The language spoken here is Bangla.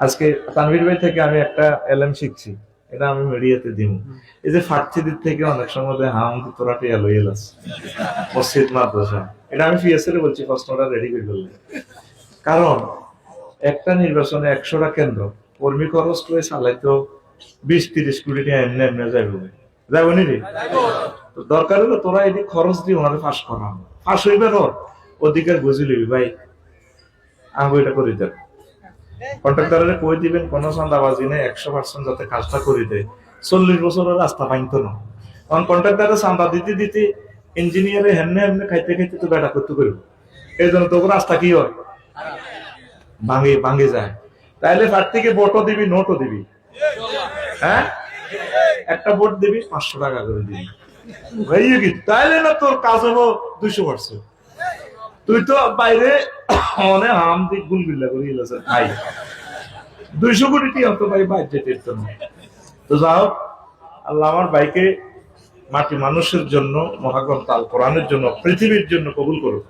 আজকে তানভীর ভাই থেকে আমি একটা এলএম শিখছি, এটা আমি মিডিয়াতে দিব এই যে ফার্সিদিক থেকে অনেক সময় হাম তোরা টিয়া লইয়ে লাস মসজিদ, মাদ্রাসা, এটা আমি পিএসএল বলছি প্রশ্নটা রেডি করে ফেললে। কারণ, একটা নির্বাচনে একশোটা কেন্দ্র, কর্মী খরচ করে চালাইতো বিশ, তিরিশ কোটি টাকা এমনি এমনি যাইবে যাব নি দরকার হলো তোরা এদিক খরচ দিয়ে ওনারে ফাঁস করা ফাঁস হইবার ওর অধিকার বুঝি লিবি ভাই। আমি এটা করে দেব। কন্ট্রাক্টরে কই দিবেন? কোন চান্দাবাজি নেই, একশো পার্সেন্ট যাতে কাজটা করে দেয়। চল্লিশ বছরের রাস্তা পাইতো না। কারণ কন্ট্রাক্টরে চান্দা দিতে দিতে ইঞ্জিনিয়ারে হেমনে হেমনে খাইতে খাইতে তো বেটা করতে করব এই জন্য তোকে রাস্তা কি হয়? ভাঙে ভাঙে যায়। তাইলে প্রার্থীকে ভোটও দিবি নোটও দিবি। হ্যাঁ? একটা ভোট দিবি, পাঁচশো টাকা করে দিবি। তাইলে না তোর কাজ হব দুইশো পার্সেন্ট তুই তো বাইরে অনেক হাম দিক গুলগুল্লা করে গেছে ভাই। দুইশো কোটি টি অত ভাই বাজেটের জন্য। তো যাও আল্লাহ আমার ভাইকে মাটি মানুষের জন্য, মহাগ্রন্থ আল কোরআনের জন্য, পৃথিবীর জন্য কবুল করুক।